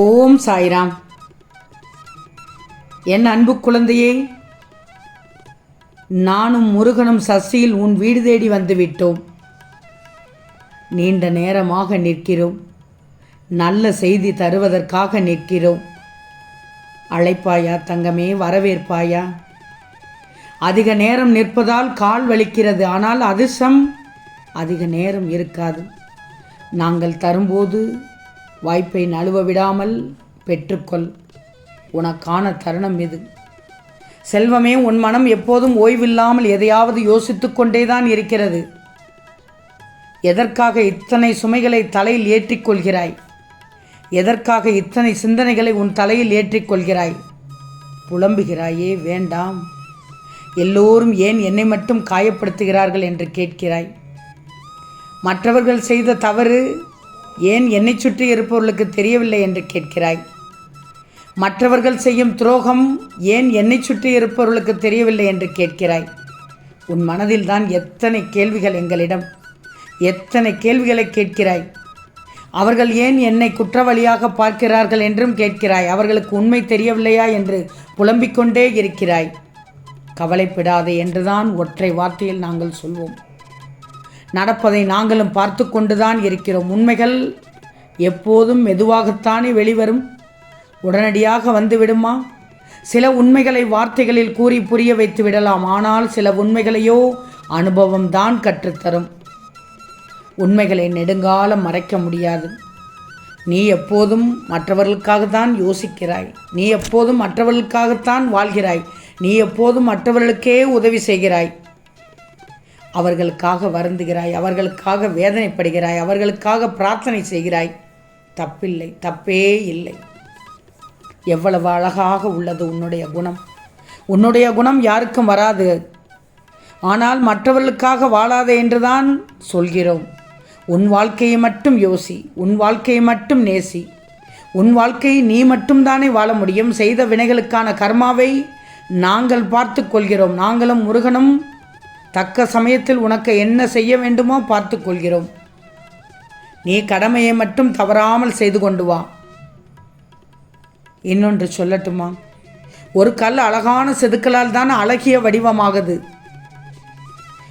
ஓம் சாய்ராம். என் அன்பு குழந்தையே நானும் முருகனும் சசியில் உன் வீடு தேடி வந்துவிட்டோம். நீண்ட நேரமாக நிற்கிறோம். நல்ல செய்தி தருவதற்காக நிற்கிறோம். அழைப்பாயா தங்கமே வரவேற்பாயா? அதிக நேரம் நிற்பதால் கால் வலிக்கிறது ஆனால் அதிர்ஷ்டம் அதிக நேரம் இருக்காது. நாங்கள் தரும்போது வாய்ப்பை நழுவ விடாமல் பெற்றுக்கொள். உனக்கான தருணம் இது. செல்வமே உன் மனம் எப்போதும் ஓய்வில்லாமல் எதையாவது யோசித்து கொண்டேதான் இருக்கிறது. எதற்காக இத்தனை சுமைகளை தலையில் ஏற்றிக்கொள்கிறாய் எதற்காக இத்தனை சிந்தனைகளை உன் தலையில் ஏற்றிக்கொள்கிறாய் புலம்புகிறாயே வேண்டாம். எல்லோரும் ஏன் என்னை மட்டும் காயப்படுத்துகிறார்கள் என்று கேட்கிறாய்? மற்றவர்கள் செய்த தவறு ஏன் என்னை சுற்றி இருப்பவர்களுக்கு தெரியவில்லை என்று கேட்கிறாய்? மற்றவர்கள் செய்யும் துரோகம் ஏன் என்னை சுற்றி இருப்பவர்களுக்கு தெரியவில்லை என்று கேட்கிறாய்? உன் மனதில் தான் எத்தனை கேள்விகள் எங்களிடம் எத்தனை கேள்விகளை கேட்கிறாய்? அவர்கள் ஏன் என்னை குற்றவாளியாக பார்க்கிறார்கள் என்றும் கேட்கிறாய். அவர்களுக்கு உண்மை தெரியவில்லையா என்று புலம்பிக் கொண்டே இருக்கிறாய். கவலைப்படாதே என்றுதான் ஒற்றை வார்த்தையில் நாங்கள் சொல்வோம். நடப்பதை நாங்களும் பார்த்து கொண்டுதான் இருக்கிறோம். உண்மைகள் எப்போதும் மெதுவாகத்தானே வெளிவரும். உடனடியாக வந்துவிடுமா? சில உண்மைகளை வார்த்தைகளில் கூறி புரிய வைத்து விடலாம். ஆனால் சில உண்மைகளையோ அனுபவம் தான் கற்றுத்தரும். உண்மைகளை நெடுங்காலம் மறைக்க முடியாது. நீ எப்போதும் மற்றவர்களுக்காகத்தான் யோசிக்கிறாய். நீ எப்போதும் மற்றவர்களுக்காகத்தான் வாழ்கிறாய். நீ எப்போதும் மற்றவர்களுக்கே உதவி செய்கிறாய். அவர்களுக்காக வருந்துகிறாய் அவர்களுக்காக வேதனைப்படுகிறாய் அவர்களுக்காக பிரார்த்தனை செய்கிறாய். தப்பில்லை தப்பே இல்லை. எவ்வளவு அழகாக உள்ளது உன்னுடைய குணம். உன்னுடைய குணம் யாருக்கும் வராது. ஆனால் மற்றவர்களுக்காக வாழாதே என்றுதான் சொல்கிறோம். உன் வாழ்க்கையை மட்டும் யோசி உன் வாழ்க்கையை மட்டும் நேசி. உன் வாழ்க்கையை நீ மட்டும்தானே வாழ முடியும். செய்த வினைகளுக்கான கர்மாவை நாங்கள் பார்த்து கொள்கிறோம். நாங்களும் முருகனும் தக்க சமயத்தில் உனக்கு என்ன செய்ய வேண்டுமோ பார்த்து கொள்கிறோம். நீ கடமையை மட்டும் தவறாமல் செய்து கொண்டு வா. இன்னொன்று சொல்லட்டுமா? ஒரு கல் அழகான செதுக்கலால் தான் அழகிய வடிவமாகுது.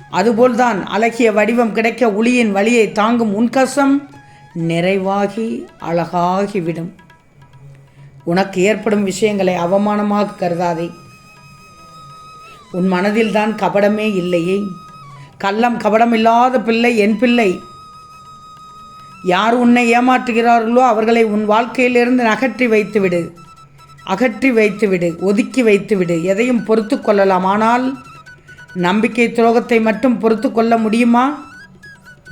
அதுபோல்தான் அழகிய வடிவம் கிடைக்க ஒளியின் வழியை தாங்கும் உன்கசம் நிறைவாகி அழகாகிவிடும். உனக்கு ஏற்படும் விஷயங்களை அவமானமாக கருதாதே. உன் மனதில்தான் கபடமே இல்லையே. கள்ளம் கபடம் இல்லாத பிள்ளை என் பிள்ளை. யார் உன்னை ஏமாற்றுகிறார்களோ அவர்களை உன் வாழ்க்கையிலிருந்து அகற்றி வைத்துவிடு. அகற்றி வைத்துவிடு ஒதுக்கி வைத்துவிடு எதையும் பொறுத்து கொள்ளலாம். ஆனால் நம்பிக்கை துரோகத்தை மட்டும் பொறுத்து கொள்ள முடியுமா?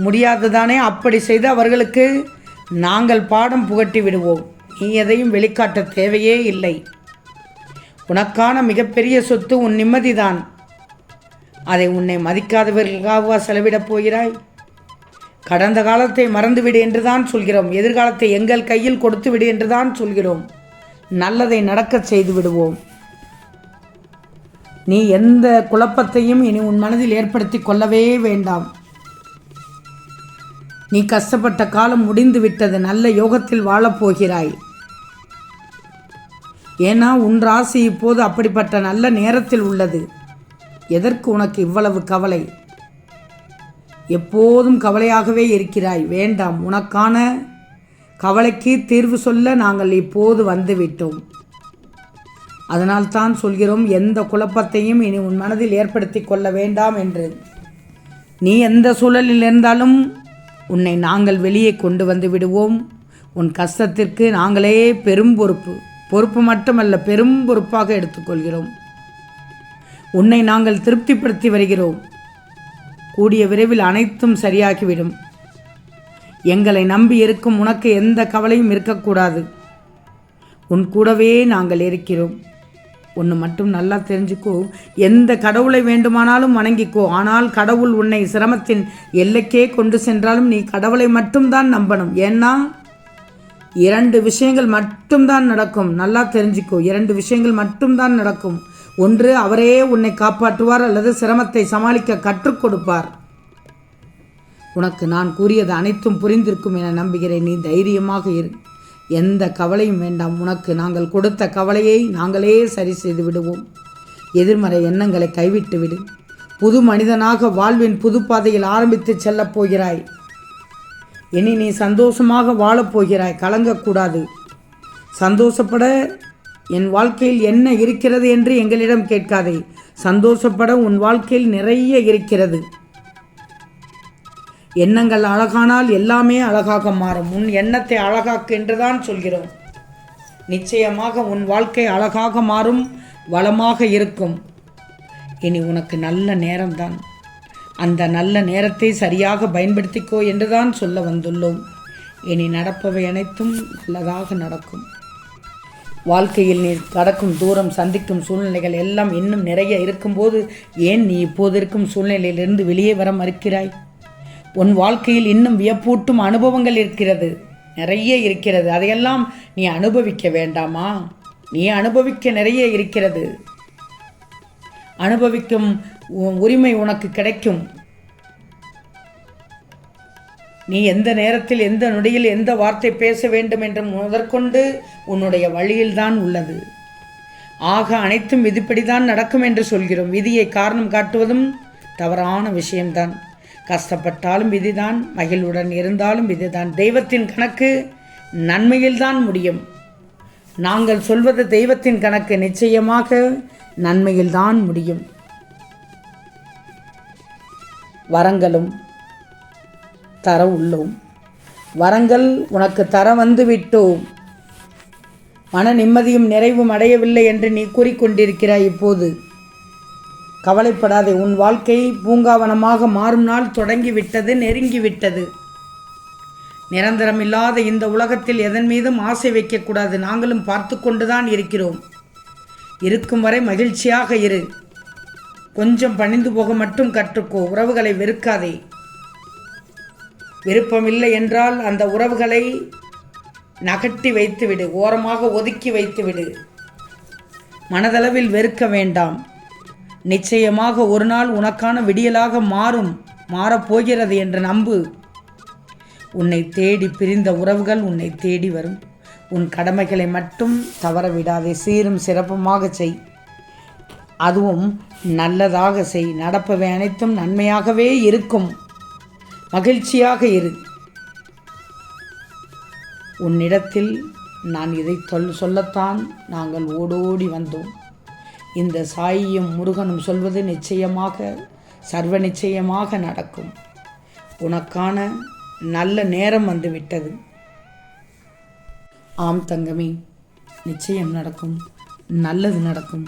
முடியாததானே அப்படி செய்து அவர்களுக்கு நாங்கள் பாடம் புகட்டி விடுவோம். நீ எதையும் வெளிக்காட்ட தேவையே இல்லை. உனக்கான மிகப்பெரிய சொத்து உன் நிம்மதிதான். அதை உன்னை மதிக்காதவர்களுக்காகவா செலவிடப் போகிறாய்? கடந்த காலத்தை மறந்துவிடு என்றுதான் சொல்கிறோம். எதிர்காலத்தை எங்கள் கையில் கொடுத்து விடு என்றுதான் சொல்கிறோம். நல்லதை நடக்கச் செய்து விடுவோம் நீ எந்த குழப்பத்தையும் இனி உன் மனதில் ஏற்படுத்தி கொள்ளவே வேண்டாம். நீ கஷ்டப்பட்ட காலம் முடிந்து விட்டது நல்ல யோகத்தில் வாழப்போகிறாய் ஏன்னா உன் ராசி இப்போது அப்படிப்பட்ட நல்ல நேரத்தில் உள்ளது. எதற்கு உனக்கு இவ்வளவு கவலை? எப்போதும் கவலையாகவே இருக்கிறாய். வேண்டாம். உனக்கான கவலைக்கு தீர்வு சொல்ல நாங்கள் இப்போது வந்துவிட்டோம். அதனால்தான் சொல்கிறோம் எந்த குழப்பத்தையும் இனி உன் மனதில் ஏற்படுத்தி கொள்ள வேண்டாம் என்று. நீ எந்த சூழலில் இருந்தாலும் உன்னை நாங்கள் வெளியே கொண்டு வந்து விடுவோம். உன் கஷ்டத்திற்கு நாங்களே பெரும் பொறுப்பு. பொறுப்பு மட்டுமல்ல பெரும் பொறுப்பாக எடுத்துக்கொள்கிறோம். உன்னை நாங்கள் திருப்திப்படுத்தி வருகிறோம். கூடிய விரைவில் அனைத்தும் சரியாகிவிடும். எங்களை நம்பி இருக்கும் உனக்கு எந்த கவலையும் இருக்கக்கூடாது. உன் கூடவே நாங்கள் இருக்கிறோம். ஒன்று மட்டும் நல்லா தெரிஞ்சுக்கோ. எந்த கடவுளை வேண்டுமானாலும் வணங்கிக்கோ. ஆனால் கடவுள் உன்னை சிரமத்தின் எல்லைக்கே கொண்டு சென்றாலும் நீ கடவுளை மட்டும்தான் நம்பணும். ஏன்னா இரண்டு விஷயங்கள் மட்டும்தான் நடக்கும். நல்லா தெரிஞ்சுக்கோ. இரண்டு விஷயங்கள் மட்டும்தான் நடக்கும். ஒன்று அவரே உன்னை காப்பாற்றுவார் அல்லது சிரமத்தை சமாளிக்க கற்றுக் கொடுப்பார். உனக்கு நான் கூறியது அனைத்தும் புரிந்திருக்கும் என நம்புகிறேன். நீ தைரியமாக இரு. எந்த கவலையும் வேண்டாம். உனக்கு நாங்கள் கொடுத்த கவலையை நாங்களே சரி செய்து விடுவோம். எதிர்மறை எண்ணங்களை கைவிட்டு விடு. புது மனிதனாக வாழ்வின் புது பாதையில் ஆரம்பித்து செல்லப் போகிறாய். இனி நீ சந்தோஷமாக வாழப்போகிறாய் கலங்கக்கூடாது. சந்தோஷப்பட என் வாழ்க்கையில் என்ன இருக்கிறது என்று எங்களிடம் கேட்காதே. சந்தோஷப்பட உன் வாழ்க்கையில் நிறைய இருக்கிறது. எண்ணங்கள் அழகானால் எல்லாமே அழகாக மாறும். உன் எண்ணத்தை அழகாக்கு என்றுதான் சொல்கிறோம். நிச்சயமாக உன் வாழ்க்கை அழகாக மாறும் வளமாக இருக்கும். இனி உனக்கு நல்ல நேரம்தான். அந்த நல்ல நேரத்தை சரியாக பயன்படுத்திக்கோ என்றுதான் சொல்ல வந்துள்ளோம். இனி நடப்பவை அனைத்தும் நல்லதாக நடக்கும். வாழ்க்கையில் நீ கடக்கும் தூரம் சந்திக்கும் சூழ்நிலைகள் எல்லாம் இன்னும் நிறைய இருக்கும்போது ஏன் நீ இப்போது இருக்கும் சூழ்நிலையிலிருந்து வெளியே வர மறுக்கிறாய்? உன் வாழ்க்கையில் இன்னும் வியப்பூட்டும் அனுபவங்கள் இருக்கிறது நிறைய இருக்கிறது. அதையெல்லாம் நீ அனுபவிக்க வேண்டாமா? நீ அனுபவிக்க நிறைய இருக்கிறது. அனுபவிக்கும் உரிமை உனக்கு கிடைக்கும். நீ எந்த நேரத்தில் எந்த நொடியில் எந்த வார்த்தை பேச வேண்டும் என்று முதற்கொண்டு உன்னுடைய வழியில்தான் உள்ளது. ஆக அனைத்தும் விதிப்படிதான் நடக்கும் என்று சொல்கிறோம். விதியை காரணம் காட்டுவதும் தவறான விஷயம்தான். கஷ்டப்பட்டாலும் விதிதான் மகிழ்வுடன் இருந்தாலும் விதிதான். தெய்வத்தின் கணக்கு நன்மையில்தான் முடியும். நாங்கள் சொல்வது தெய்வத்தின் கணக்கு நிச்சயமாக நன்மையில்தான் முடியும். வரங்களும் தர உள்ளோம் வரங்கள் உனக்கு தர வந்து விட்டோம். மன நிம்மதியும் நிறைவும் அடையவில்லை என்று நீ கூறிக்கொண்டிருக்கிறாய் இப்போது. கவலைப்படாதே உன் வாழ்க்கை பூங்காவனமாக மாறும் நாள் தொடங்கிவிட்டது நெருங்கிவிட்டது. நிரந்தரமில்லாத இந்த உலகத்தில் எதன் மீதும் ஆசை வைக்கக்கூடாது. நாங்களும் பார்த்து கொண்டுதான் இருக்கிறோம். இருக்கும் வரை மகிழ்ச்சியாக இரு. கொஞ்சம் பணிந்து போக மட்டும் கற்றுக்கோ. உறவுகளை வெறுக்காதே. விருப்பமில்லை என்றால் அந்த உறவுகளை நகட்டி வைத்துவிடு. ஓரமாக ஒதுக்கி வைத்துவிடு. மனதளவில் வெறுக்க வேண்டாம். நிச்சயமாக ஒரு நாள் உனக்கான விடியலாக மாறும். மாறப்போகிறது என்று நம்பு. உன்னை தேடி பிரிந்த உறவுகள் உன்னை தேடி வரும். உன் கடமைகளை மட்டும் தவற விடாதே சீரும் சிறப்புமாக செய். அதுவும் நல்லதாக செய் நடப்பவை அனைத்தும் நன்மையாகவே இருக்கும். மகிழ்ச்சியாக இரு. உன்னிடத்தில் நான் இதை சொல் சொல்லத்தான் நாங்கள் ஓடோடி வந்தோம். இந்த சாயியும் முருகனும் சொல்வது நிச்சயமாக சர்வ நிச்சயமாக நடக்கும். உனக்கான நல்ல நேரம் வந்துவிட்டது. ஆம் தங்கமே நிச்சயம் நடக்கும். நல்லது நடக்கும்.